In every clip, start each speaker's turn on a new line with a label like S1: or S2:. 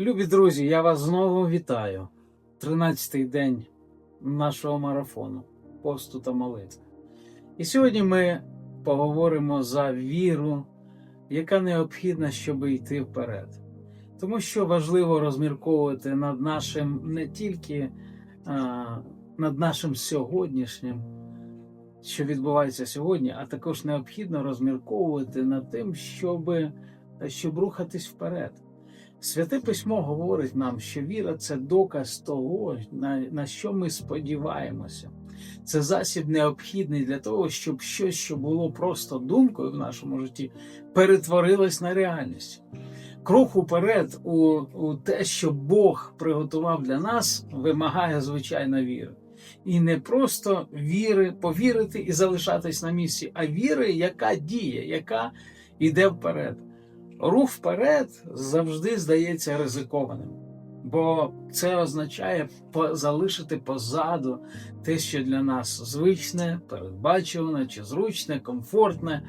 S1: Любі друзі, я вас знову вітаю. 13-й день нашого марафону, посту та молитви. І сьогодні ми поговоримо за віру, яка необхідна, щоб йти вперед. Тому що важливо розмірковувати над нашим не тільки а, над нашим сьогоднішнім, що відбувається сьогодні, а також необхідно розмірковувати над тим, щоб, щоб рухатись вперед. Святе письмо говорить нам, що віра це доказ того, на, на що ми сподіваємося. Це засіб необхідний для того, щоб щось, що було просто думкою в нашому житті, перетворилось на реальність. Крок уперед у, у те, що Бог приготував для нас, вимагає звичайно віри. І не просто віри, повірити і залишатись на місці, а віри, яка діє, яка йде вперед. Рух вперед завжди здається ризикованим, бо це означає залишити позаду те, що для нас звичне, передбачуване чи зручне, комфортне.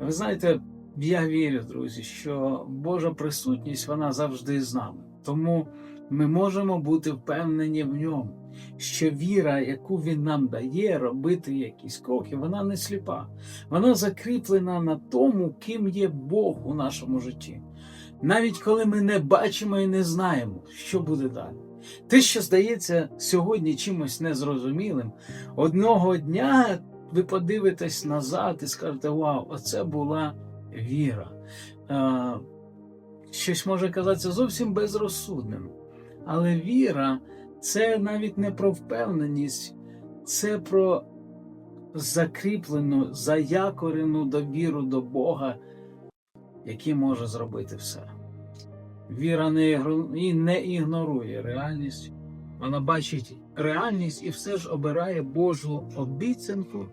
S1: Ви знаєте, я вірю, друзі, що Божа присутність вона завжди з нами. Тому ми можемо бути впевнені в ньому, що віра, яку він нам дає, робити якісь кроки, вона не сліпа. Вона закріплена на тому, ким є Бог у нашому житті. Навіть коли ми не бачимо і не знаємо, що буде далі. Те, що здається сьогодні чимось незрозумілим, одного дня ви подивитесь назад і скажете: Вау, оце була віра. Е, Щось може казатися зовсім безрозсудним. Але віра це навіть не про впевненість, це про закріплену, заякорену довіру до Бога, який може зробити все. Віра не, ігнорує реальність, вона бачить реальність і все ж обирає Божу обіцянку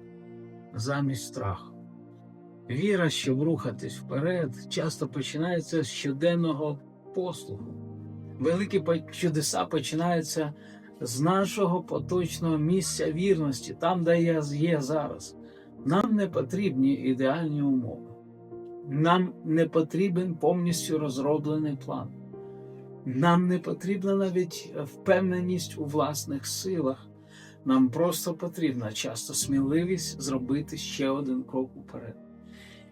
S1: замість страху. Віра, щоб рухатись вперед, часто починається з щоденного послугу. Великі чудеса починаються з нашого поточного місця вірності, там, де я є зараз. Нам не потрібні ідеальні умови. Нам не потрібен повністю розроблений план. Нам не потрібна навіть впевненість у власних силах. Нам просто потрібна часто сміливість зробити ще один крок уперед.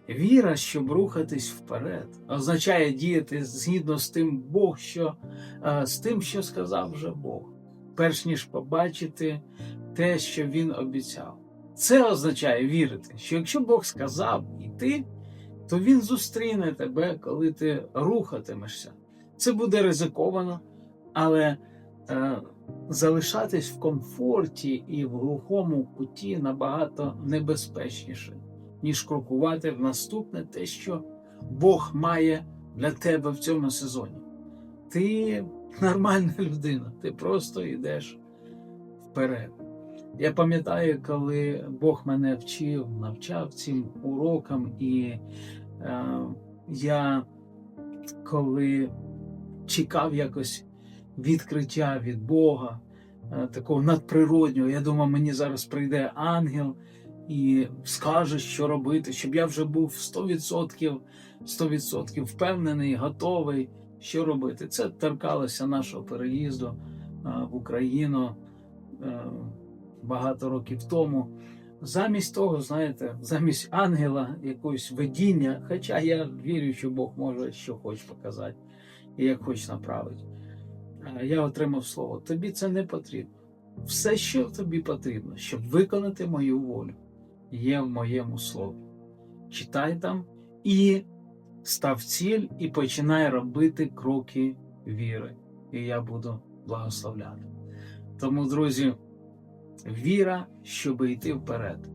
S1: Віра, щоб рухатись вперед, означає діяти згідно з тим Бог, що, е, з тим, що сказав вже Бог, перш ніж побачити те, що Він обіцяв. Це означає вірити, що якщо Бог сказав іти, то Він зустріне тебе, коли ти рухатимешся. Це буде ризиковано, але е, залишатись в комфорті і в глухому куті набагато небезпечніше, ніж крокувати в наступне те, що Бог має для тебе в цьому сезоні. Ти нормальна людина, ти просто йдеш вперед. Я пам'ятаю, коли Бог мене вчив, навчав цим урокам, і е, я коли чекав якось відкриття від Бога, е, такого надприроднього, я думав, мені зараз прийде ангел і скаже, що робити, щоб я вже був 100%, 100% впевнений, готовий, що робити. Це торкалося нашого переїзду е, в Україну е, багато років тому. Замість того, знаєте, замість ангела якогось видіння, хоча я вірю, що Бог може що хоче показати і як хоче направити. е, Я отримав слово. Тобі це не потрібно. Все, що тобі потрібно, щоб виконати мою волю, є в моєму слові. Читай там і став ціль, і починай робити кроки віри. І я буду благословляти. Тому, друзі, віра, щоб йти вперед.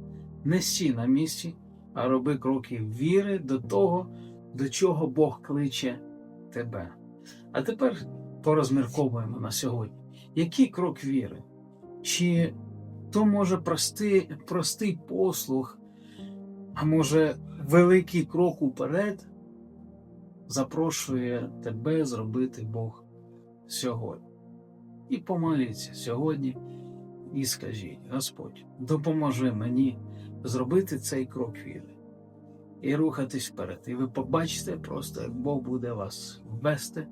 S1: Не стій на місці, а роби кроки віри до того, до чого Бог кличе тебе. А тепер порозмірковуємо на сьогодні. Який крок віри? Чи то може простий, простий послуг, а може великий крок уперед запрошує тебе зробити Бог сьогодні. І помоліться сьогодні і скажіть, Господь, допоможи мені зробити цей крок віри і рухатись вперед. І ви побачите просто, як Бог буде вас вести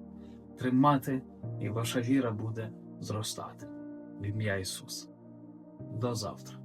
S1: тримати, і ваша віра буде зростати. В ім'я Ісуса. До завтра.